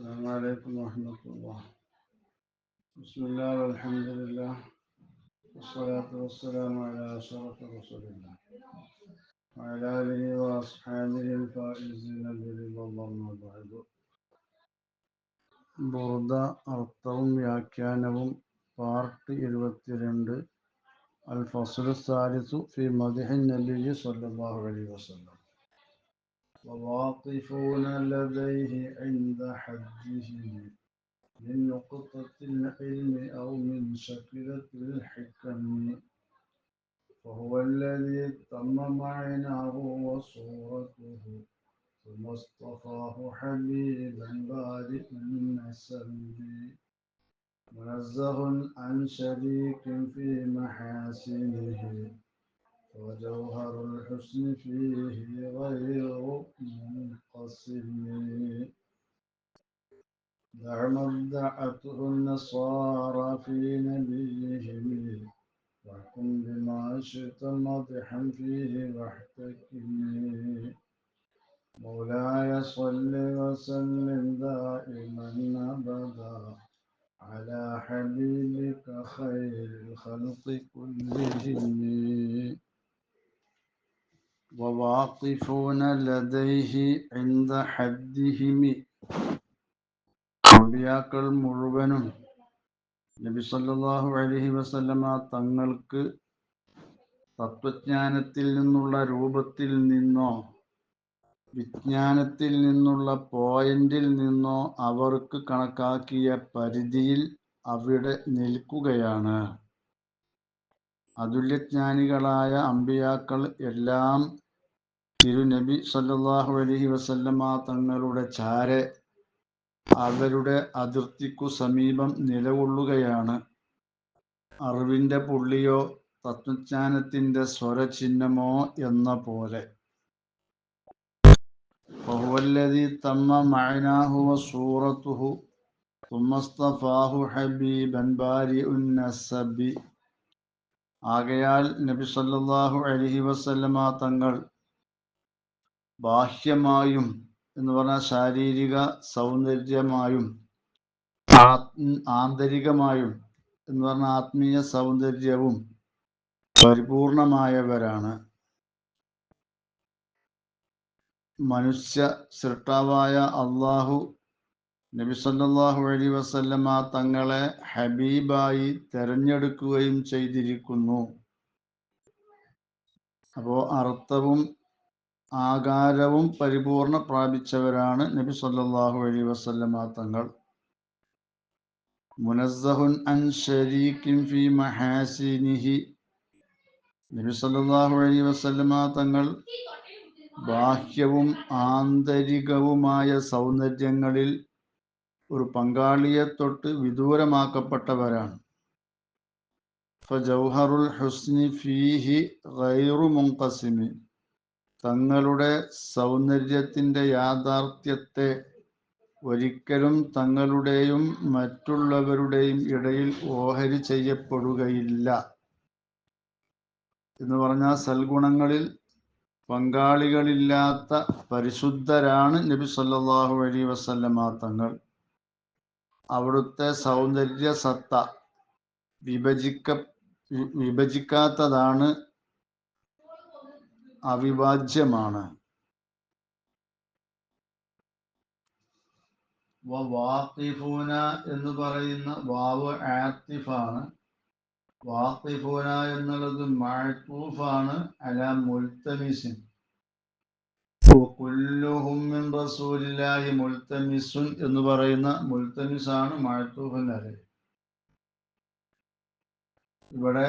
Esselamu Aleyküm ve Rahmetullah. Bismillah ve elhamdülillah. Ve salatu ve selamu ala asharatu Resulillah. Ve ala alihi ve ashabihi faizine birillallahu ba'du. Burada അർത്ഥവും വ്യാഖ്യാനവും part ഇരുപത്തിരണ്ട് അൽ ഫസുൽ സാലിസു ഫി മദിഹിൻ നബി സല്ലല്ലാഹു അലൈഹി വസല്ലം وواقفون لديه عند حجه من نقطة العلم أو من شكلة الحكم فهو الذي تم معناه وصورته ثم اصطفاه حبيبا بارئ النسب. منزه عن شريك في محاسنه وجوهر الحسن فيه غير دع ما ادعته النصارى في نبيهم واحكم بما شئت مدحا فيه واحتكم مولاي صل وسلم دائما أبدا على حبيبك خير الخلق كلهم. وواقفون لديه عند حدهم അമ്പിയാക്കൾ മുഴുവനും നബി സല്ലല്ലാഹു അലൈഹി വസല്ലമ തങ്ങൾക്ക് തത്വജ്ഞാനത്തിൽ നിന്നുള്ള രൂപത്തിൽ നിന്നോ വിജ്ഞാനത്തിൽ നിന്നുള്ള പോയിന്റിൽ നിന്നോ അവർക്ക് കണക്കാക്കിയ പരിധിയിൽ അവിടെ നിൽക്കുകയാണ്. അതുല്യജ്ഞാനികളായ അമ്പിയാക്കൾ എല്ലാം തിരുനബി സല്ലല്ലാഹു അലൈഹി വസല്ലമ തങ്ങളുടെ ചാരെ അവരുടെ അതിർത്തിക്കു സമീപം നിലകൊള്ളുകയാണ് അറിവിന്റെ പുള്ളിയോ തത്വജ്ഞാനത്തിന്റെ സ്വരചിഹ്നമോ എന്ന പോലെ فهو الذي تم معناه وصورته ثم اصطفاه حبيبا بارئ النسب ആകയാൽ നബി സല്ലല്ലാഹു അലൈഹി വസല്ലമ തങ്ങൾ ബാഹ്യമായും എന്ന് പറഞ്ഞാൽ ശാരീരിക സൗന്ദര്യമായും ആന്തരികമായും എന്ന് പറഞ്ഞ ആത്മീയ സൗന്ദര്യവും പരിപൂർണമായവരാണ്. മനുഷ്യ സൃഷ്ടാവായ അള്ളാഹു നബി സല്ലല്ലാഹു അലൈഹി വസല്ലമ തങ്ങളെ ഹബീബായി തെരഞ്ഞെടുക്കുകയും ചെയ്തിരിക്കുന്നു. അപ്പോ അർത്ഥവും ആകാരവും പരിപൂർണ പ്രാപിച്ചവരാണ് നബി സല്ലല്ലാഹു അലൈഹി വസല്ലമ തങ്ങൾ. മുനസ്സഹുൻ അൻ ശരീകിൻ ഫി മഹാസിനിഹി. നബി സല്ലല്ലാഹു അലൈഹി വസല്ലമ തങ്ങൾ ബാഹ്യവും ആന്തരികവുമായ സൗന്ദര്യങ്ങളിൽ ഒരു പങ്കാളിയെ തൊട്ട് വിദൂരമാക്കപ്പെട്ടവരാണ്. ജൗഹറുൽ ഹുസ്നി ഫീഹി ഗൈറു മുൻകസിമി തങ്ങളുടെ സൗന്ദര്യത്തിന്റെ യാഥാർത്ഥ്യത്തെ ഒരിക്കലും തങ്ങളുടെയും മറ്റുള്ളവരുടെയും ഇടയിൽ ഓഹരി ചെയ്യപ്പെടുകയില്ല. എന്ന് പറഞ്ഞാൽ സൽഗുണങ്ങളിൽ പങ്കാളികളില്ലാത്ത പരിശുദ്ധരാണ് നബി സല്ലാഹു അലി വസല്ലമ തങ്ങൾ. അവിടുത്തെ സൗന്ദര്യ സത്ത വിഭജിക്ക വിഭജിക്കാത്തതാണ് അവിഭാജ്യമാണ്. വാത്തിഫൂന എന്ന് പറയുന്ന വാവ് ആത്തിഫാണ് വാത്തിഫൂന എന്നുള്ളത് മഴത്തൂഫാണ് അല മുൽത്തമിസിൻ. കുല്ലുഹും മിൻ റസൂലില്ലാഹി മുൽത്തമിസുൻ എന്ന് പറയുന്ന മുൽത്തമിസാണ് മഴത്തൂഫൻ അല്ലേ ഇവിടെ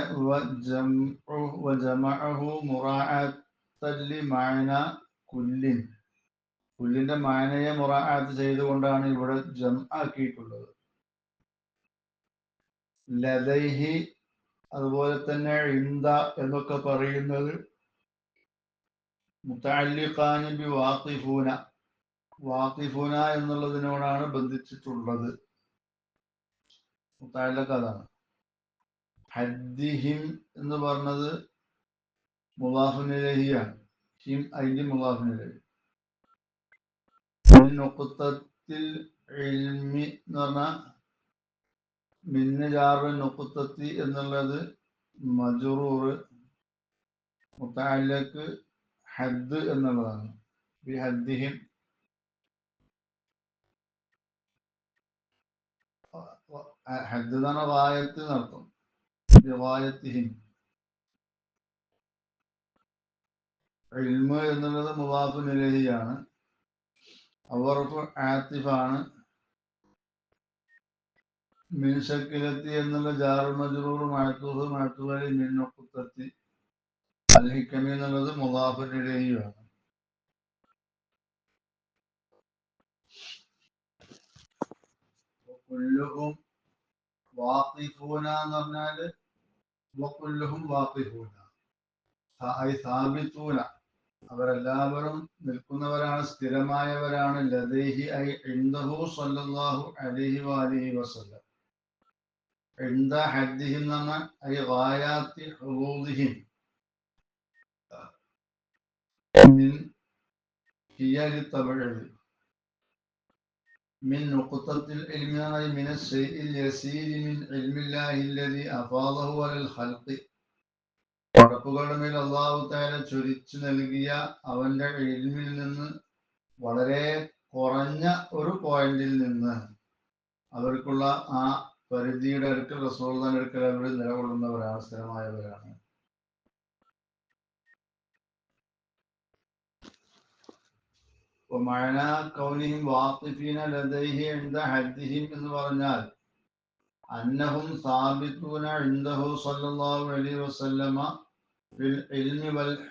മാന കുല്ലിൻ. കുല്ലിന്റെ മായനയെ മുറാത്ത് ചെയ്തുകൊണ്ടാണ് ഇവിടെ ജം ആക്കിയിട്ടുള്ളത് ലതൈഹി അതുപോലെ തന്നെ ഇന്ത എന്നൊക്കെ പറയുന്നത് മുത്താലിഖാനിബി വാത്തിഫൂന വാത്തിഫൂന എന്നുള്ളതിനോടാണ് ബന്ധിച്ചിട്ടുള്ളത്. മുത്താലിഖ് അതാണ്. ഹദ്ദിഹിം എന്ന് പറഞ്ഞത് മുലാഫുനിലഹിയാണ് ഷീം അതിന്റെ മുലാഫുനിലഹി നുഖത്തത്തിൽ ഇൽമി എന്ന് പറഞ്ഞാൽ മിന്ന് ജാറ് എന്നുള്ളത് മജറൂർ മുത്താലക്ക് ഹദ് എന്നുള്ളതാണ്. ബി ഹദ്ദിഹിം. ഹദ് എന്ന് പറഞ്ഞാൽ വായത്ത് നടത്തും വായത്തിഹിം. ഇൽമ് എന്നുള്ളത് മുവാഫ് നിലഹിയാണ് അവർക്ക് ആത്തിഫാണ്. മിൻഷക്കിലെത്തി എന്നുള്ള ജാറു മജറൂർ മഴത്തൂഹ് മഴത്തുകളി മിന്നൊക്കുത്തെത്തി അൽഹിക്കമി എന്നുള്ളത് മുവാഫ് നിലഹിയാണ് കുല്ലുഹും വാക്കിഫൂന എന്ന് പറഞ്ഞാൽ വക്കുല്ലുഹും വാക്കിഫൂന ഐ സാബിത്തൂന. അവരെല്ലാവരും നിൽക്കുന്നവരാണ് സ്ഥിരമായവരാണ് ലദേഹി ഐ ഇന്ദഹു സല്ലല്ലാഹു അലൈഹി വാലിഹി വസല്ലം ഇന്ദ ഹദ്ദിഹിം എന്ന് പറഞ്ഞാൽ ഐ ഗായാത്തി ഹുറൂദിഹിം മിൻ ഹിയലി തബഴി من نقطة العلم أي من الشيء اليسير من علم الله الذي أفاضه على الخلق പടപ്പുകളുടെ മേൽ അള്ളാഹു താല ചൊരിച്ചു നൽകിയ അവന്റെ എഴുമിൽ നിന്ന് വളരെ കുറഞ്ഞ ഒരു പോയിന്റിൽ നിന്ന് അവർക്കുള്ള ആ പരിധിയുടെ അടുക്കൽ റസോളുടെ അടുക്കൽ അവർ നിലകൊള്ളുന്നവരാണ് സ്ഥിരമായവരാണ്. മഴന കൗനിയും വാത്തിഫീന ലതൈഹി എന്ത ഹദ്ദിഹിം എന്ന് പറഞ്ഞാൽ അന്നഹും സാബിത്തൂന ഇന്ദഹു സല്ലല്ലാഹു അലൈഹി വസല്ലമ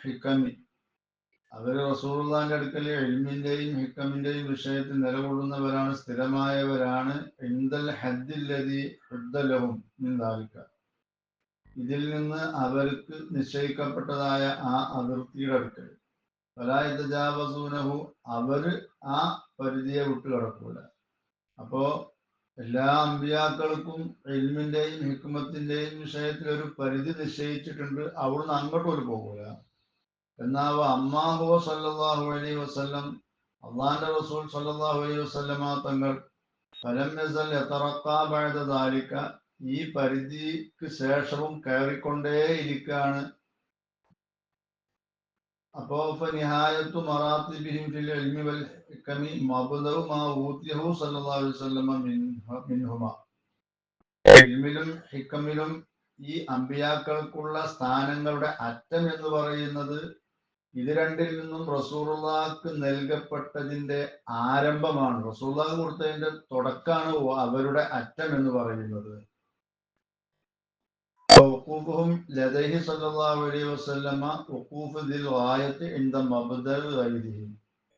ഹിക്കമി. അവർ റസൂലുള്ളാന്റെ അടുക്കൽ എൽമിന്റെയും ഹിക്കമിന്റെയും വിഷയത്തിൽ നിലകൊള്ളുന്നവരാണ് സ്ഥിരമായവരാണ്. എന്തൽ ഹദ്ദില്ലതി ഹുദ്ദലഹും നിന്ദാലിക്ക ഇതിൽ നിന്ന് അവർക്ക് നിശ്ചയിക്കപ്പെട്ടതായ ആ അതിർത്തിയുടെ അടുക്കൽ ഫലായുജാവസൂനഹു അവർ ആ പരിധിയെ വിട്ടുകിടക്കൂല. അപ്പോ എല്ലാ അമ്പിയാക്കൾക്കും എൽമിന്റെയും ഹിക്കുമത്തിന്റെയും വിഷയത്തിൽ ഒരു പരിധി നിശ്ചയിച്ചിട്ടുണ്ട്. അവിടുന്ന് അങ്ങോട്ട് ഒരു പോകൂല. എന്നാവ അമ്മാഹോ സല്ലാഹു അലൈ വസ്ലം അള്ളാന്റെ റസൂൽ സല്ലാഹു അലൈ വസ്ലമ തങ്ങൾ ഫലം നസൽ എത്തറക്കാബാഴ ദാലിക്ക ഈ പരിധിക്ക് ശേഷവും കയറിക്കൊണ്ടേ ഇരിക്കാണ്. അപ്പോ നിഹായത്തു മറാത്തിബിഹിം ഫിൽ ഇൽമി വൽ കമി മബുദവും ആ ഊത്യഹു സല്ലല്ലാഹു അലൈഹി വസല്ലമ മിൻഹുമ ഇൽമിലും ഹിക്കമിലും ഈ അമ്പിയാക്കൾക്കുള്ള സ്ഥാനങ്ങളുടെ അറ്റം എന്ന് പറയുന്നത് ഇത് രണ്ടിൽ നിന്നും റസൂറുള്ളാക്ക് നൽകപ്പെട്ടതിന്റെ ആരംഭമാണ് റസൂള്ളാഹ് കൊടുത്തതിന്റെ തുടക്കാണ് അവരുടെ അറ്റം എന്ന് പറയുന്നത് وقوفهم لديه صلى الله عليه وسلم وقوف ذي الغاية عند مبدأ غيره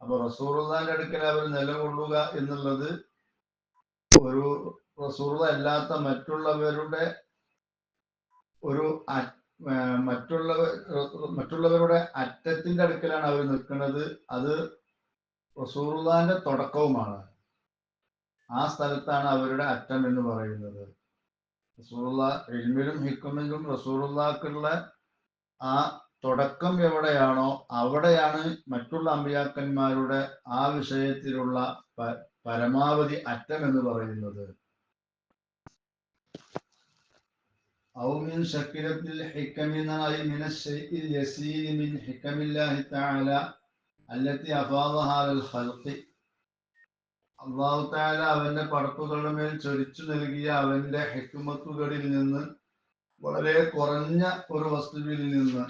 അപ്പൊ റസൂറുള്ളാന്റെ അടുക്കൽ അവർ നിലകൊള്ളുക എന്നുള്ളത് ഒരു റസൂറുള്ള അല്ലാത്ത മറ്റുള്ളവരുടെ ഒരു മറ്റുള്ളവർ മറ്റുള്ളവരുടെ അറ്റത്തിന്റെ അടുക്കലാണ് അവർ നിൽക്കുന്നത്. അത് റസൂറുള്ളാന്റെ തുടക്കവുമാണ്. ആ സ്ഥലത്താണ് അവരുടെ അറ്റം എന്ന് പറയുന്നത്. റസൂറുള്ള എൽമിലും ഹിക്കുമിലും റസൂറുള്ളക്കുള്ള ആ തുടക്കം എവിടെയാണോ അവിടെയാണ് മറ്റുള്ള അമ്പിയാക്കന്മാരുടെ ആ വിഷയത്തിലുള്ള പരമാവധി അറ്റം എന്ന് പറയുന്നത് അവന്റെ പടപ്പുകളുടെ മേൽ ചൊരിച്ചു നൽകിയ അവന്റെ ഹെക്കുമത്തുകളിൽ നിന്ന് വളരെ കുറഞ്ഞ ഒരു വസ്തുവിൽ നിന്ന്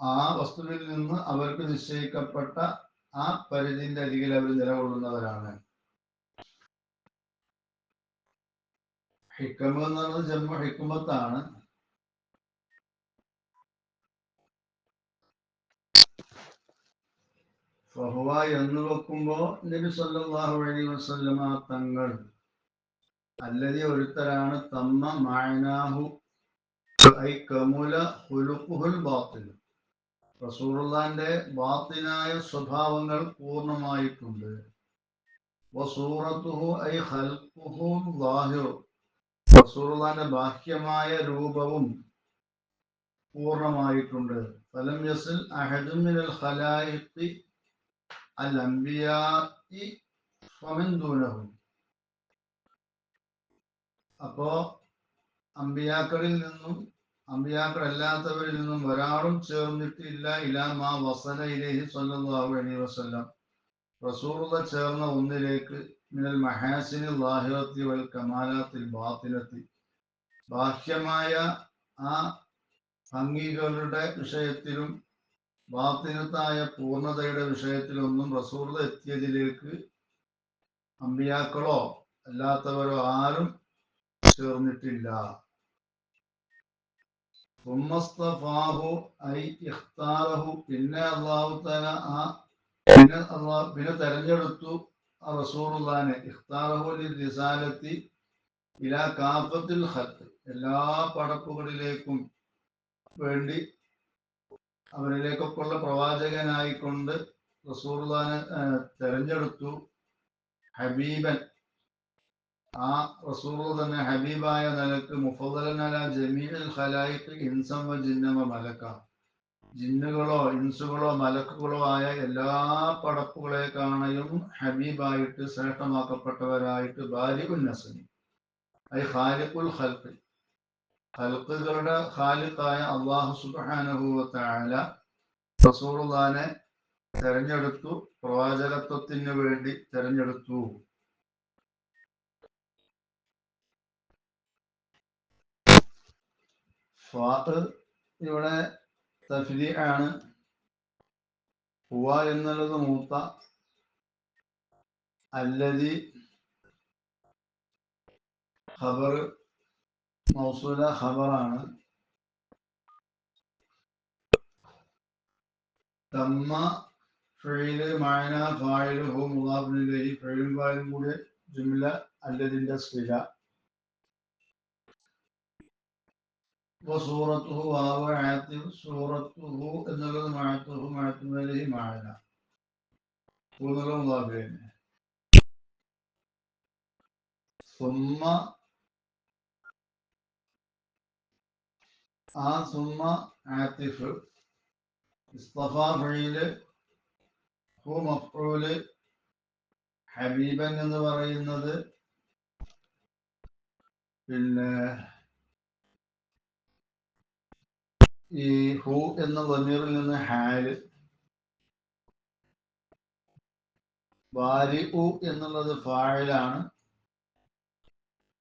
ആ വസ്തുവിൽ നിന്ന് അവർക്ക് നിശ്ചയിക്കപ്പെട്ട ആ പരിധിന്റെ അരികിൽ അവർ നിലകൊള്ളുന്നവരാണ്. ഹിക്കമെന്ന് പറയുന്നത് ജന്മ ഹിക്കുമത്താണ് ഫഹുവ എന്ന് വെക്കുമ്പോ നബി വസല്ലമ തങ്ങൾ അല്ലതി ഒരുത്തരാണ് തമ്മ മായനാഹു ഐ കമുല ഹുലുഖുൽ ബാത്തിൽ റസൂലുള്ളാന്റെ ബാത്തിനായ സ്വഭാവങ്ങൾ പൂർണമായിട്ടുണ്ട്. റസൂറുള്ളാന്റെ ബാഹ്യമായ രൂപവും പൂർണമായിട്ടുണ്ട്. ഫലം യസിൽ അഹദും മിനൽ ഖലായിഖി ഈ ഫമന്തൂനവും അപ്പോ അമ്പിയാക്കളിൽ നിന്നും അമ്പിയാക്കളല്ലാത്തവരിൽ നിന്നും ഒരാളും ചേർന്നിട്ടില്ല ഇലാമാ വസല ഇലേഹി സല്ലല്ലാഹു അലൈഹി വസല്ലം. റസൂറുള്ള ചേർന്ന ഒന്നിലേക്ക് മിനൽ മഹാസിനി ലാഹിറത്തി വൽ കമാലാത്തിൽ ബാത്തിലെത്തി ബാഹ്യമായ ആ ഭംഗികളുടെ വിഷയത്തിലും ബാത്തിനത്തായ പൂർണതയുടെ വിഷയത്തിലൊന്നും റസൂർല എത്തിയതിലേക്ക് അമ്പിയാക്കളോ അല്ലാത്തവരോ ആരും ചേർന്നിട്ടില്ല. പിന്നെ പിന്നെ തെരഞ്ഞെടുത്തു റിസാലത്തി എല്ലാ പടപ്പുകളിലേക്കും വേണ്ടി അവരിലേക്കൊക്കെയുള്ള പ്രവാചകനായിക്കൊണ്ട് റസൂർ തെരഞ്ഞെടുത്തു ഹബീബൻ. ആ റസൂർ തന്നെ ഹബീബായ നിലയ്ക്ക് മുഫദലനല ജമീൽ ഖലായിക്ക് ഇൻസം ജിന്നമ മലക്ക. ജിന്നുകളോ ഇൻസുകളോ മലക്കുകളോ ആയ എല്ലാ പടപ്പുകളെക്കാണെയും ഹബീബായിട്ട് ശ്രേഷ്ഠമാക്കപ്പെട്ടവരായിട്ട് ബാലിഉൻ നസനി. ഐ ഖാലിഖുൽ ഖൽഖ്. ഖൽഖുകളുടെ ഖാലിഖായ അള്ളാഹു തആല റസൂലുള്ളാനെ തെരഞ്ഞെടുത്തു പ്രവാചകത്വത്തിന് വേണ്ടി തെരഞ്ഞെടുത്തു. ഫാത്ത് ഇവിടെ തഫ്രി ആണ്. ഹുവ എന്നുള്ളത് മൂത്ത അല്ലതി ഖബർ മൗസൂല ഖബറാണ്. തമ്മ ഫെയിൽ മായന ഫായിൽ ഹു മുതാബിലേ ഫെയിലും ഫായിലും കൂടെ ജുംല അല്ലതിന്റെ സ്ഥിര وصورته وهو عاطف صورته എന്നുള്ളത് മാഴത്തുഹു മാഴത്തുമേലഹി മാഴന എന്നുള്ള മുതാബിന് സുമ്മ ആ സുമ്മ ആത്തിഫ് ഇസ്തഫ ഫീല് ഹു മഫ്റൂല് ഹബീബൻ എന്ന് പറയുന്നത് പിന്നെ ഈ ഹു എന്ന വമീറിൽ നിന്ന് ഹാൽ വാരി ഉ എന്നുള്ളത് ഫായിലാണ്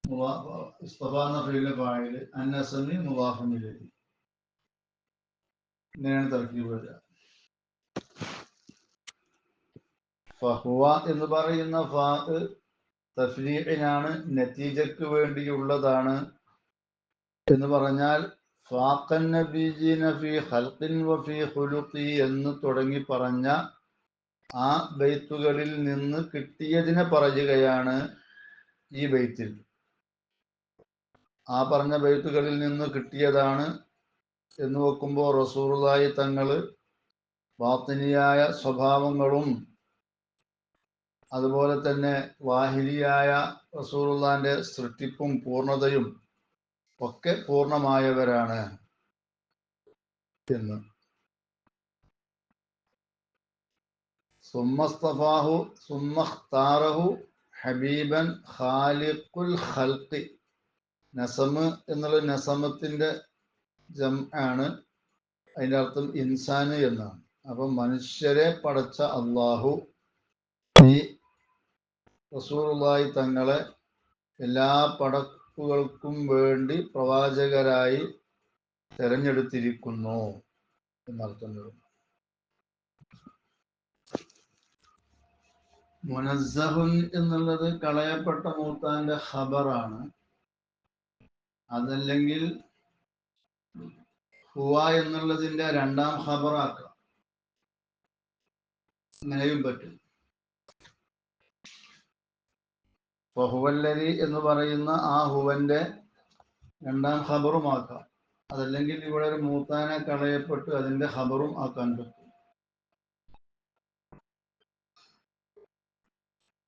എന്ന ഫീലിലെ ഫായിൽ അന്നസമി മുവാഫമിലേക്ക് ഇങ്ങനെയാണ് തർക്കീബ് വരിക. ഫഹുവ എന്ന് പറയുന്ന ഫാ തഫ്ലീഖിനാണ് നത്തീജക്ക് വേണ്ടിയുള്ളതാണ്. എന്ന് പറഞ്ഞാൽ ഫാഖൻ നബീജീന ഫി ഖൽഖിൻ വഫി ഖുലുഖി എന്ന് തുടങ്ങി പറഞ്ഞ ആ ബൈത്തുകളിൽ നിന്ന് കിട്ടിയതിനെ പറയുകയാണ് ഈ ബൈത്തിൽ. ആ പറഞ്ഞ ബൈത്തുകളിൽ നിന്ന് കിട്ടിയതാണ് എന്ന് വെക്കുമ്പോൾ റസൂറുള്ളായി തങ്ങൾ വാത്തിനിയായ സ്വഭാവങ്ങളും അതുപോലെ തന്നെ വാഹിരിയായ റസൂറുല്ലാന്റെ സൃഷ്ടിപ്പും പൂർണതയും ഒക്കെ പൂർണമായവരാണ് എന്ന്. സുമ്മസ്തഫാഹു സുമ്മഖ്താറഹു ഹബീബൻ ഖാലിഖുൽ ഖൽഖി. നസമ് എന്നുള്ള നസമത്തിന്റെ ജം ആണ് അതിന്റെ അർത്ഥം ഇൻസാന് എന്നാണ്. അപ്പൊ മനുഷ്യരെ പടച്ച അള്ളാഹു ഈ റസൂറുള്ളായി തങ്ങളെ എല്ലാ പടക്കുകൾക്കും വേണ്ടി പ്രവാചകരായി തെരഞ്ഞെടുത്തിരിക്കുന്നു എന്നർത്ഥം വരുന്നു മുനസ്സഹുൻ എന്നുള്ളത് കളയപ്പെട്ട മൂത്താന്റെ ഖബറാണ്. അതല്ലെങ്കിൽ ഹുവ എന്നുള്ളതിന്റെ രണ്ടാം ഖബറാക്കാം. അങ്ങനെയും പറ്റും. ഫഹുവല്ലരി എന്ന് പറയുന്ന ആ ഹുവന്റെ രണ്ടാം ഖബറുമാക്കാം അതല്ലെങ്കിൽ ഇവിടെ ഒരു മൂത്താനെ കളയപ്പെട്ട് അതിന്റെ ഖബറും ആക്കാൻ പറ്റും.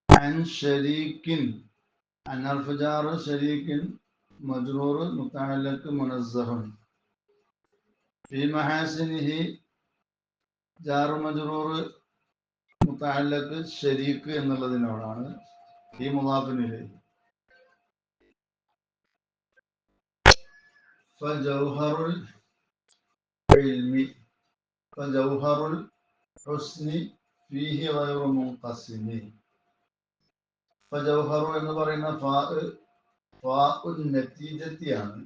അൻ ഷരീക്കിൻ അനർഫജാർ ഷരീക്കിൻ മജ്റൂർ മുത്തഅല്ലക്ക് മുനസ്സഹുൻ. ഫി മഹാസിനിഹി ജാറു മജ്റൂർ മുത്താലക്ക് ഷരീഖ് എന്നുള്ളതിനോടാണ് ഈ മുലാഫിനിലെ ഫജൗഹറുൽ ഇൽമി ഫജൗഹറുൽ ഹുസ്നി ഫീഹി ഗൈറു മുൻഖസിമി ഫജൗഹറു എന്ന് പറയുന്ന ഫാ ഫാ നത്തീജത്തിയാണ്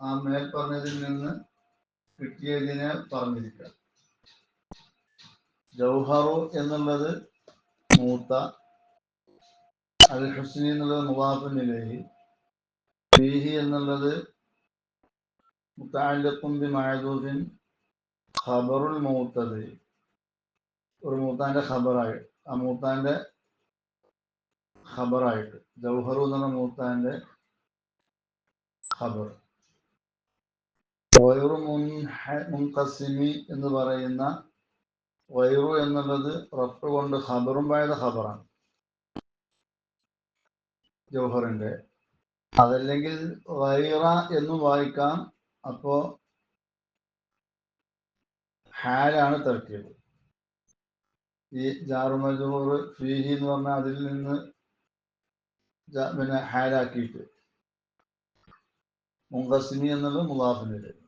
ആ മേൽ പറഞ്ഞതിൽ നിന്ന് കിട്ടിയതിനെ പറഞ്ഞിരിക്കുക ജൗഹറു എന്നുള്ളത് മൂത്ത അൽ ഹുസ്നി എന്നുള്ളത് മുവാഫിനിലേഹി ഫീഹി എന്നുള്ളത് മുത്താലിഖും ബി മഅദൂഫിൻ ഖബറുൽ മൂത്തത് ഒരു മൂത്താന്റെ ഖബറായി ആ മൂത്താന്റെ ഖബറായിട്ട് ജൗഹറു എന്നുള്ള മൂത്താന്റെ ഖബർ. വയറു മുൻകസിമി എന്ന് പറയുന്ന വയറു എന്നുള്ളത് റഫ് കൊണ്ട് ഖബറും പായത് ഖബറാണ്. ജൗഹറിന്റെ. അതല്ലെങ്കിൽ വൈറ എന്ന് വായിക്കാം. അപ്പോ ഹാലാണ് തർക്കിയത്. ഈ ജാറുമജൂർ ഫീഹി എന്ന് പറഞ്ഞാൽ അതിൽ നിന്ന് പിന്നെ ഹാലാക്കിയിട്ട്. മുങ്കസിനി എന്നുള്ളത് മുലാഫിനിൽ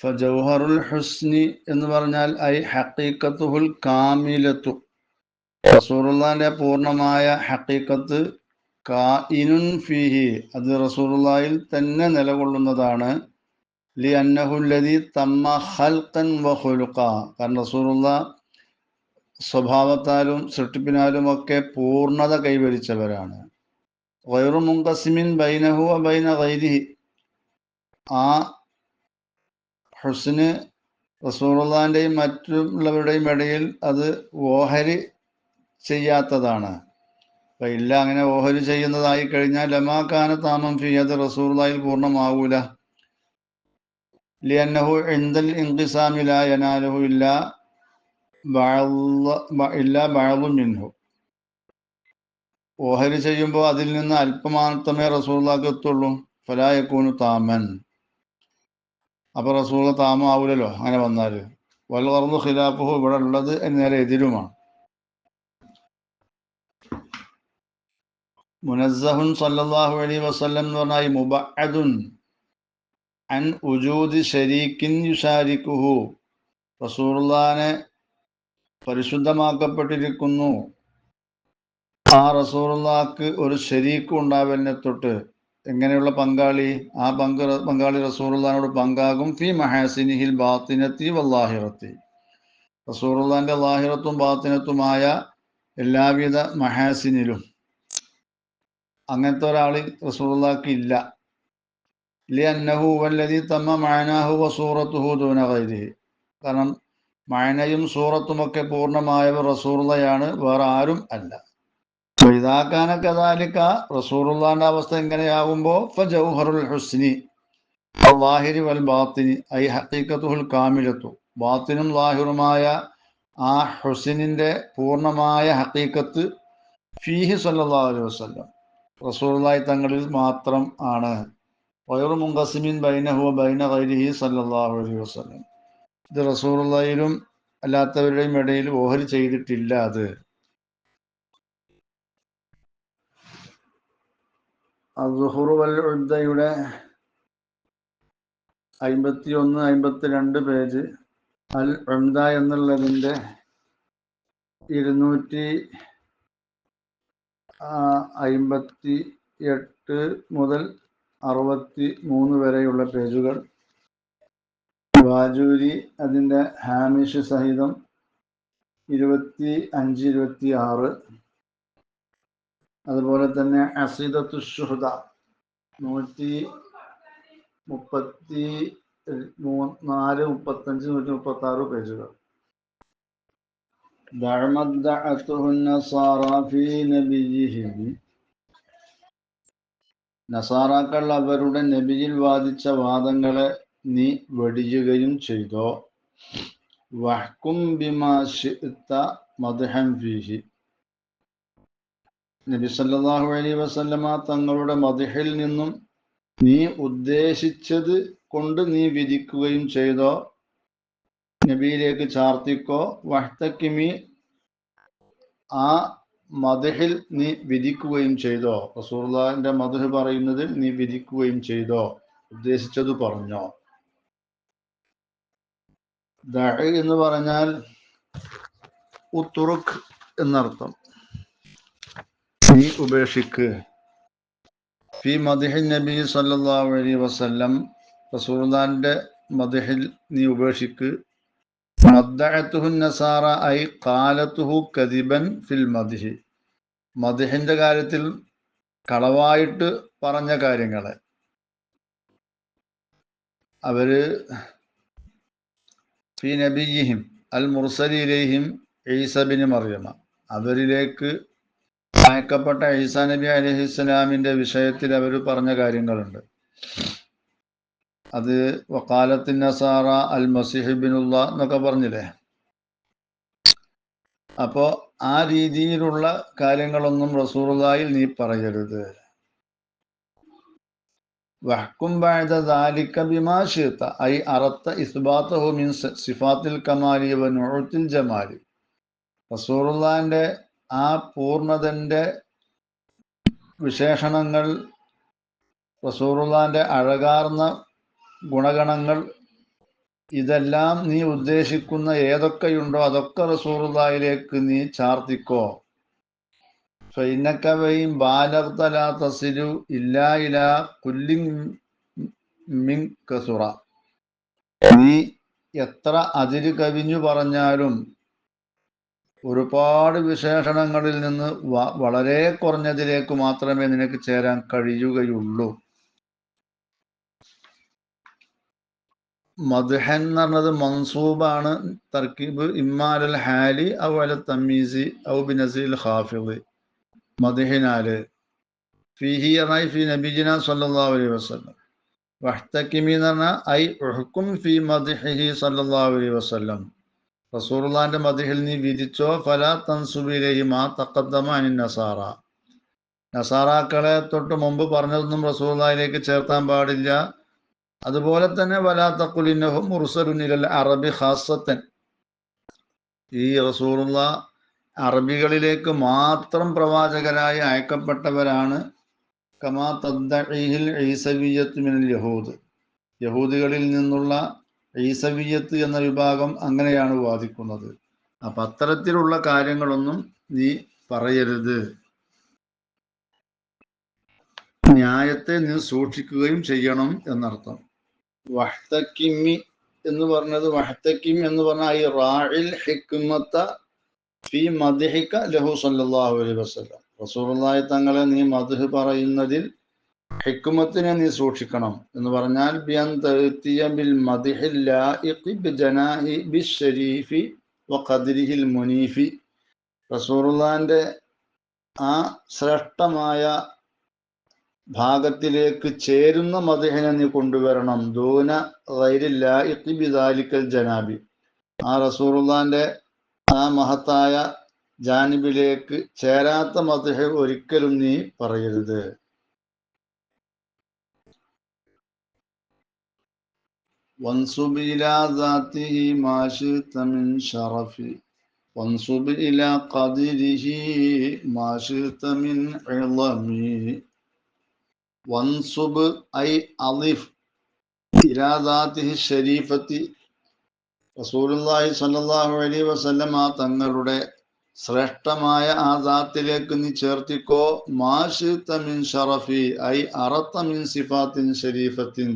ഫജൗഹറുൽ ഹുസ്നി എന്ന് പറഞ്ഞാൽ ഐ ഹക്കീക്കത്തുഹുൽ കാമിലത്തു. റസൂറുല്ലാന്റെ പൂർണമായ ഹക്കീക്കത്ത് കാഇനുൻ ഫിഹി അത് റസൂറുല്ലായിൽ തന്നെ നിലകൊള്ളുന്നതാണ്. ലി അന്നഹുല്ലതി തമ്മ ഹൽക്കൻ വ ഹുലുക്ക കാരണം റസൂറുള്ള സ്വഭാവത്താലും സൃഷ്ടിപ്പിനാലും ഒക്കെ പൂർണത കൈവരിച്ചവരാണ്. വൈറു മുങ്കസിമിൻ ബൈനഹു ബൈന വൈദിഹി ആ ഹുസ്ന് റസൂറുള്ളാന്റെയും മറ്റുള്ളവരുടെയും ഇടയിൽ അത് ഓഹരി ചെയ്യാത്തതാണ്. അപ്പൊ ഇല്ല അങ്ങനെ ഓഹരി ചെയ്യുന്നതായി കഴിഞ്ഞാൽ ലമാക്കാന താമം ഫിയത് റസൂറുള്ളായിൽ പൂർണമാവൂല. ലിയന്നഹു എന്തൽ ഇൻഖിസാമി എനാലഹു ഇല്ല ഇല്ല ബഅള- ബ- ഇല്ലാ ബഅളും മിൻഹു. ഓഹരി ചെയ്യുമ്പോൾ അതിൽ നിന്ന് അല്പമാത്രമേ റസൂള്ളാക്ക് എത്തുള്ളൂ. ഫലായക്കൂനു താമൻ. അപ്പൊ റസൂള്ള താമാവൂലല്ലോ അങ്ങനെ വന്നാൽ. വല്ലവർന്ന് ഖിലാഫുഹു ഇവിടെ ഉള്ളത് നേരെ എതിരുമാണ്. മുനസ്സഹുൻ സല്ലല്ലാഹു അലൈഹി വസല്ലം എന്ന് പറഞ്ഞാൽ മുബഅദുൻ അൻ ഉജൂദി ഷരീക്കിൻ യുഷാരിക്കുഹു റസൂലുള്ളാനെ പരിശുദ്ധമാക്കപ്പെട്ടിരിക്കുന്നു. ആ റസൂലുള്ളാക്ക് ഒരു ഷരീക്കും ഉണ്ടാവലിനെ തൊട്ട് എങ്ങനെയുള്ള പങ്കാളി? ആ പങ്ക് പങ്കാളി റസൂറുല്ലാനോട് പങ്കാകും. ഫി മഹാസിനിഹിൽ ബാത്തിനത്തി വല്ലാഹിറത്തി. റസൂറുല്ലാന്റെ ലാഹിറത്തും ബാത്തിനത്തുമായ എല്ലാവിധ മഹാസിനിലും അങ്ങനത്തെ ഒരാൾ റസൂറുല്ലാക്ക് ഇല്ല. ലിയന്നഹു വല്ലതി തമ്മ മഅനാഹു വസൂറത്തുഹു ദൂന ഗൈരിഹി. കാരണം മായനയും സൂറത്തുമൊക്കെ പൂർണമായവർ റസൂറുള്ളയാണ് വേറെ ആരും അല്ല. ഇതാക്കാന കദാലിക്ക അവസ്ഥ എങ്ങനെയാകുമ്പോ ഫജൗഹറുൽ ഹുസ്നി ലാഹിരി വൽ ബാത്തിനി ഐ ഹഖീഖത്തുൽ കാമിലത്തു. ബാത്തിനും ലാഹിറുമായ ആ ഹുസിനിന്റെ പൂർണമായ ഹക്കീക്കത്ത് ഫീഹി സല്ലല്ലാഹു അലൈഹി വസല്ലം. റസൂലുള്ളാഹി തങ്ങളിൽ മാത്രം ആണ്. വയറു മുങ്കസിമിൻ ബൈനഹു ബൈന ഖൈരിഹി സല്ലാഹു അലൈഹി വസ്ലം ഇത് റസൂറുല്ലായിലും അല്ലാത്തവരുടെയും ഇടയിൽ ഓഹരി ചെയ്തിട്ടില്ല അത്. അസുഹുറു വൽ ഉദ്ദയുടെ അമ്പത്തി ഒന്ന് അമ്പത്തി രണ്ട് പേജ്. അൽ ഉംദ എന്നുള്ളതിന്റെ ഇരുന്നൂറ്റി അമ്പത്തി എട്ട് മുതൽ അറുപത്തി മൂന്ന് വരെയുള്ള പേജുകൾ. വാജൂരി അതിന്റെ ഹാമിഷ് സഹിതം ഇരുപത്തി അഞ്ച് ഇരുപത്തി ആറ് അതുപോലെ തന്നെ അസീദത്തു ഷുഹദ നൂറ്റി മുപ്പത്തി മൂ- നാല് മുപ്പത്തഞ്ച് നൂറ്റി മുപ്പത്തി ആറ് പേജുകൾ ദഅമദ്ദഅതുഹു النصارى في نبيهم നസാറാക്കൾ അവരുടെ നബിയിൽ വാദിച്ച വാദങ്ങളെ നീ വെടിയുകയും ചെയ്തോ വഹ്കും ബിമാ ശിഅ്ത മദ്ഹൻ ഫീഹി നബി സല്ലല്ലാഹു അലൈഹി വസല്ലമ തങ്ങളുടെ മതിഹിൽ നിന്നും നീ ഉദ്ദേശിച്ചത് കൊണ്ട് നീ വിധിക്കുകയും ചെയ്തോ? നബിയിലേക്ക് ചാർത്തിക്കോ? വഹ്തക്കിമി ആ മതിഹിൽ നീ വിധിക്കുകയും ചെയ്തോ? റസൂർലാന്റെ മദഹ് പറയുന്നതിൽ നീ വിധിക്കുകയും ചെയ്തോ? ഉദ്ദേശിച്ചത് പറഞ്ഞോ? എന്ന് പറഞ്ഞാൽ ഉത്തുറുഖ് എന്നർത്ഥം. നീ ഉപേക്ഷിക്ക് ഫി മദിഹിൻ നബി സല്ലല്ലാഹു അലൈഹി വസല്ലം റസൂലുള്ളാഹിന്റെ മദിഹിൽ നീ ഉപേക്ഷിക്ക് നസാറ ഐ കാലത്തുഹു കദിബൻ ഫിൽ മദിഹി മദിഹിന്റെ കാര്യത്തിൽ കളവായിട്ട് പറഞ്ഞ കാര്യങ്ങളെ. അവർ ഫി നബിയിഹിം അൽ മുർസലിലേഹിം ഈസബിന് മറിയമ അവരിലേക്ക് അയക്കപ്പെട്ട ഈസാ നബി അലഹി ഇസ്ലാമിന്റെ വിഷയത്തിൽ അവർ പറഞ്ഞ കാര്യങ്ങളുണ്ട്. അത് വക്കാലത്തിൻ നസാറ അൽ മസിഹിബിനുള്ള എന്നൊക്കെ പറഞ്ഞില്ലേ? അപ്പോ ആ രീതിയിലുള്ള കാര്യങ്ങളൊന്നും റസൂറുള്ളായിൽ നീ പറയരുത്. വഹക്കും ബഅദ ദാലിക ബിമാ ശിഅത ഐ അറത്ത ഇസ്ബാതഹു മിൻ സിഫാത്തിൽ കമാലി വ ജമാലി. റസൂലുള്ളാഹിന്റെ ആ പൂർണതന്റെ വിശേഷണങ്ങൾ റസൂറുള്ളാന്റെ അഴകാർന്ന ഗുണഗണങ്ങൾ ഇതെല്ലാം നീ ഉദ്ദേശിക്കുന്ന ഏതൊക്കെയുണ്ടോ അതൊക്കെ റസൂറുല്ലായിലേക്ക് നീ ചാർത്തിക്കോ. ഫൈനക്കവയും ബാലർത്തലാ തസിലു ഇല്ലാ ഇല മിങ് കസുറ. നീ എത്ര അതിര് കവിഞ്ഞു പറഞ്ഞാലും ഒരുപാട് വിശേഷണങ്ങളിൽ നിന്ന് വളരെ കുറഞ്ഞതിലേക്ക് മാത്രമേ നിനക്ക് ചേരാൻ കഴിയുകയുള്ളൂ. മദ്ഹൻ എന്ന് പറഞ്ഞത് മൻസൂബാണ്. തർക്കീബ് ഇമ്മാൽ ഹാലി ഔല തമീസി ഔ ബിനസിൽ ഹാഫിദ്. മദ്ഹിനാല് ഫിഹി എന്നായി ഫി നബിജിന സല്ലാ അലൈഹി വസ്ലം വഹ്തക്കിമി എന്ന് പറഞ്ഞാൽ ഐ ഉഹ്കും ഫി മദ്ഹിഹി സല്ലാ അലൈഹി വസല്ലം. റസൂറുള്ളാന്റെ മതിഹിൽ നീ വിധിച്ചോ ഫല തൻസുബിലേഹി മാ തഖദ്ദമ അനിൻ നസാറ. നസാറാക്കളെ തൊട്ട് മുമ്പ് പറഞ്ഞതൊന്നും റസൂറുള്ളാഹിലേക്ക് ചേർത്താൻ പാടില്ല. അതുപോലെ തന്നെ വലാത്തക്കുലിന്നഹും മുർസലുനിൽ അറബി ഹാസത്തൻ ഈ റസൂറുള്ള അറബികളിലേക്ക് മാത്രം പ്രവാചകരായി അയക്കപ്പെട്ടവരാണ് കമാ തദ്ദിൽ ഈസവിയത്ത് മിനൽ യഹൂദ്. യഹൂദികളിൽ നിന്നുള്ള ഈസവിയത്ത് എന്ന വിഭാഗം അങ്ങനെയാണ് വാദിക്കുന്നത്. അപ്പൊ അത്തരത്തിലുള്ള കാര്യങ്ങളൊന്നും നീ പറയരുത്. ന്യായത്തെ നീ സൂക്ഷിക്കുകയും ചെയ്യണം എന്നർത്ഥം. വഹ്തക്കിമി എന്ന് പറഞ്ഞത് വഹ്തക്കിം എന്ന് പറഞ്ഞാൽ ലഹു സല്ലല്ലാഹു അലൈഹി വസല്ലം. റസൂലുള്ളാഹി തങ്ങളെ നീ മദ്ഹ് പറയുന്നതിൽ ഹിക്മത്തിനെ നീ സൂക്ഷിക്കണം എന്ന് പറഞ്ഞാൽ മുനീഫി. റസൂലുള്ളാഹിന്റെ ആ ശ്രേഷ്ഠമായ ഭാഗത്തിലേക്ക് ചേരുന്ന മതിഹിനെ നീ കൊണ്ടുവരണം. ദൂന ബിദാലിക്കൽ ജനാബി. ആ റസൂറുല്ലാന്റെ ആ മഹത്തായ ജാനിബിലേക്ക് ചേരാത്ത മതിഹ ഒരിക്കലും നീ പറയരുത്. وانصب إلى ذاته ما شئت من شرف وانصب إلى قدره ما شئت من عظم വൻസുബ് ഐ അലിഫ് ഇരാദാത്തിഹി ഷരീഫത്തി റസൂലുള്ളാഹി സ്വല്ലല്ലാഹു അലൈഹി വസല്ലം ആ തങ്ങളുടെ ശ്രേഷ്ഠമായ ആ ദാത്തിലേക്ക് നീ ചേർത്തിക്കോ മാഷിത്ത മിൻ ഷറഫി ഐ അറത്ത മിൻ സിഫാത്തിൻ ഷരീഫത്തിൻ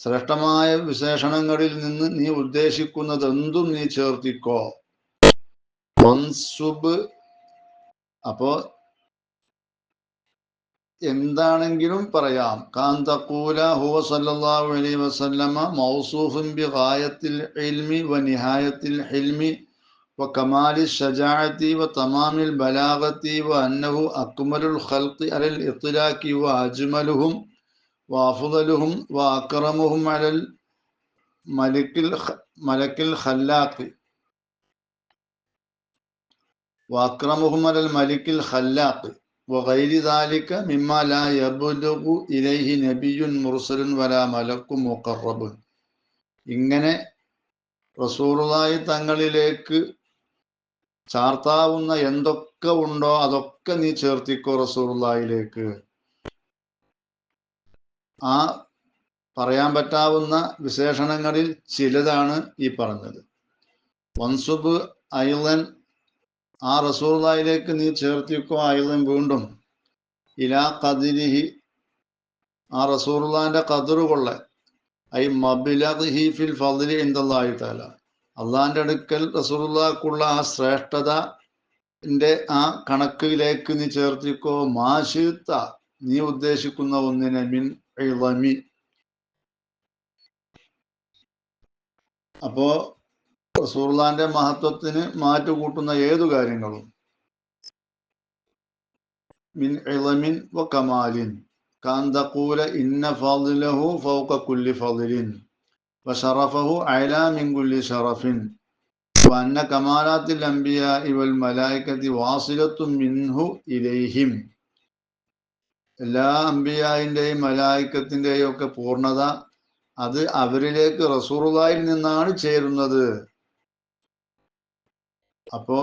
ശ്രേഷ്ഠമായ വിശേഷണങ്ങളിൽ നിന്ന് നീ ഉദ്ദേശിക്കുന്നത് എന്തും നീ ചേർത്തിക്കോ. മൻസുബ് അപ്പോ എന്താണെങ്കിലും പറയാം. കാന്തൂല ഹുവ സല്ലല്ലാഹു അലൈഹി വസല്ലമ മൗസൂഫുൻ ബി ഗായത്തിൽ ഇൽമി വ നിഹായത്തിൽ ഹിൽമി വ കമാലി ഷജാഅത്തി വ തമാമിൽ ബലാഗത്തി വ അന്നഹു അക്മലുൽ ഖൽഖി അലൽ ഇത്ലാഖി വ അജ്മലുഹും വ അഫ്ദലുഹും വ അക്രമുഹും അലൽ മലിക്കിൽ ഖ- മലക്കിൽ ഖല്ലാഖി വ അക്രമുഹും അലൽ മലിക്കിൽ ഖല്ലാഖി وغير ذلك مما لا يبلغ إليه نبي مرسل ولا ملك مقرب ഇങ്ങനെ റസൂറുള്ളായി തങ്ങളിലേക്ക് ചാർത്താവുന്ന എന്തൊക്കെ ഉണ്ടോ അതൊക്കെ നീ ചേർത്തിക്കോ റസൂറുള്ളായിലേക്ക് ആ പറയാൻ പറ്റാവുന്ന വിശേഷണങ്ങളിൽ ചിലതാണ് ഈ പറഞ്ഞത്. വൻസുബ് ഐലൻ ആ റസൂർലായിലേക്ക് നീ ചേർത്തിക്കോ ഐലൻ വീണ്ടും. ഇലാ കതിരിഹി ആ റസൂർലാന്റെ കതിറുകൊള്ള ഐ മബിലഹി ഫിൽ ഫضലി എന്തല്ലായിട്ടല്ല അള്ളാന്റെ അടുക്കൽ റസൂർലാക്കുള്ള ആ ശ്രേഷ്ഠത ആ കണക്കിലേക്ക് നീ ചേർത്തിക്കോ. മാഷിത്ത നീ ഉദ്ദേശിക്കുന്ന ഒന്നിനെ മിൻ ഇളമി അപ്പോ റസൂർലാന്റെ മഹത്വത്തിന് മാറ്റുകൂട്ടുന്ന ഏതു കാര്യങ്ങളും? മിൻ ഇളമിൻ കമാലിൻ. കാന്തക്കൂല ഇന്ന ഫലഹു ഫൗക കുല്ലി ഫലിൻ വഷറഫഹു അയല ഷറഫിൻ. അന്ന കമാലാത്തിൽ അമ്പിയ ഇവൽ മലായിക്കത്തി വാസിലത്തും മിൻഹു ഇലൈഹിം. എല്ലാ അമ്പിയായിന്റെയും മലായിക്കത്തിന്റെയും ഒക്കെ പൂർണത അത് അവരിലേക്ക് റസൂറുലായിൽ നിന്നാണ് ചേരുന്നത്. അപ്പോ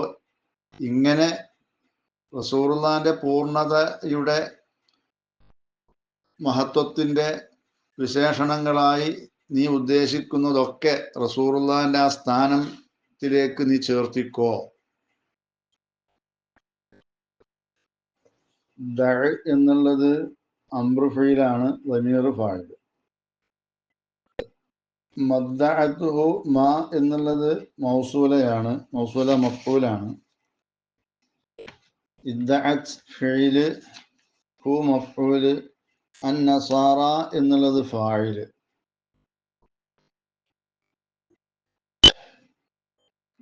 ഇങ്ങനെ റസൂറുള്ളാന്റെ പൂർണതയുടെ മഹത്വത്തിന്റെ വിശേഷണങ്ങളായി നീ ഉദ്ദേശിക്കുന്നതൊക്കെ റസൂറുള്ളാന്റെ ആ സ്ഥാനത്തിലേക്ക് നീ ചേർത്തിക്കോ. ദഅ് എന്നുള്ളത് അമ്രുഫയിലാണ് വമീർ ഫാഴ് മദ്ദഅത്തുഹു മാ എന്നുള്ളത് മൗസൂലയാണ് മൗസൂല മഫൂലാണ്. ഫിഇൽ ഹു മഫൂൽ അൻ എന്നുള്ളത് ഫായിൽ.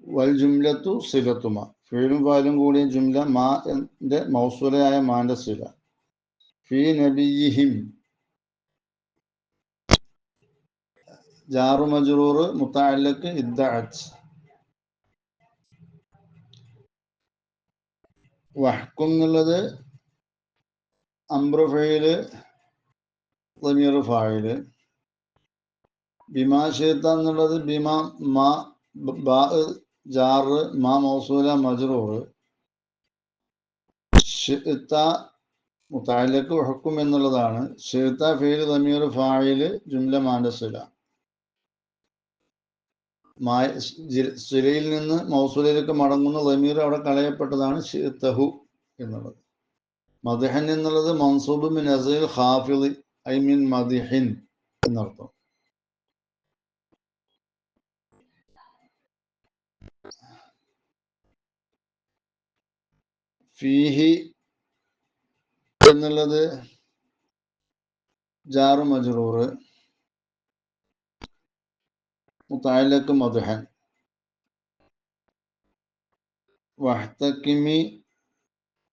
വൽ ജുംലത്തു സിലത്തുമ. ഫീലും ഫാലും കൂടിയ ജുംല മാ എന്റെ മൗസൂലയായ മാന്റെ സില ഫീ നബിയിഹിം ജാറു മജ്റൂർ മുത്തഅല്ലക്ക് ഇദ്ദഅത്ത് വഹ്കും എന്നുള്ളത് അംബ്രു ഫൈൽ ളമീർ ഫായിൽ ബിമാ ഷീത്ത എന്നുള്ളത് ബിമാ മാ ബാ ജാറ് മാ മൗസൂല മജ്റൂർ. ഷിത്ത മുത്താലിലേക്ക് ഹുക്കും എന്നുള്ളതാണ്. ഷിത്ത ഫീൽ തമീർ ഫായിൽ ജുംല മാൻഡസുല സിലയിൽ നിന്ന് മൗസൂലയിലേക്ക് മടങ്ങുന്ന ലമീർ അവിടെ കളയപ്പെട്ടതാണ് ഷിത്തഹു എന്നുള്ളത്. മദിഹൻ എന്നുള്ളത് മൻസൂബ് മിൻ അസീൽ ഹാഫിൽ ഐ മീൻ മദിഹിൻ എന്നർത്ഥം. ഫീഹി എന്നുള്ളത് ജാറു മജ്റൂർ മുത്താലക്ക് മധുഹൻ. വഹ്തക്കിമി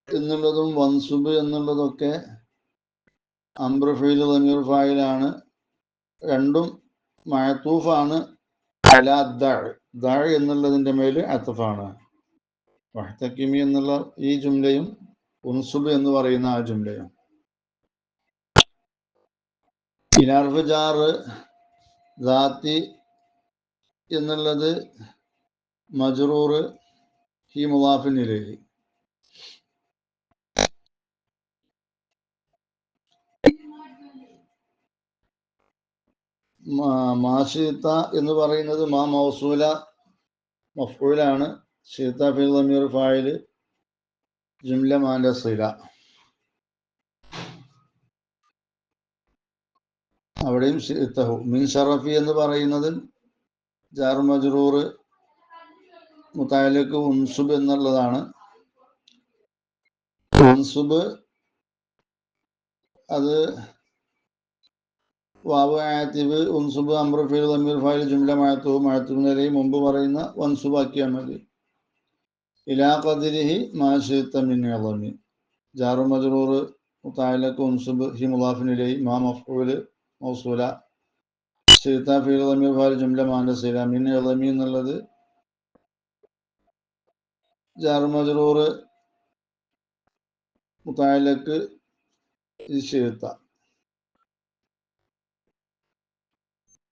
എന്നുള്ളതും വൻസുബ് എന്നുള്ളതൊക്കെ അംബ്രഫീൽ തമീർ ഫായിലാണ്. രണ്ടും മഴത്തൂഫാണ് അല ദ എന്നുള്ളതിന്റെ മേൽ അത്തഫാണ്. വഹ്തക്കിമി എന്നുള്ള ഈ ജുംലയും ഉൻസുബ് എന്ന് പറയുന്ന ആ ജുംലയും. ഇനാർഫ് ജാറ് ദാത്തി എന്നുള്ളത് മജ്റൂർ ഹി നിലയിൽ മാഷിത്ത എന്ന് പറയുന്നത് മാ മൗസൂല മഫൂലാണ്. ഫായിൽ ജുംല മാന്റെ സില അവിടെയും ഷിത്തഹു മിൻ ഷറഫി എന്ന് പറയുന്നത് ജാർ മജ്റൂർ മുത്താലിക്ക് ഉൻസുബ് എന്നുള്ളതാണ്. ഉൻസുബ് അത് വാബു ആയത്തിബ് ഉൻസുബ് അമ്രഫീൽ തമ്മിൽ ഫായിൽ ജുംല മഴത്തുബ് മഴത്തുബിനെ മുമ്പ് പറയുന്ന വൻസുബാക്കിയാൽ മതി. ഇലാ ഖദിരിഹി മാഷിത്ത മിൻ ഇളമി ജാറു മജ്റൂർ മുത്താലിക്ക് ഉൻസുബ് ഹി മുലാഫിനിലൈ മാ മഫ്ഊൽ മൗസൂല ഷിത്ത ഫീൽ തമീർ ഫായിൽ ജുംല മാന്റെ സില മിൻ ഇളമി എന്നുള്ളത് ജാറു മജ്റൂർ മുത്താലക്ക് ഇഷിഴുത്ത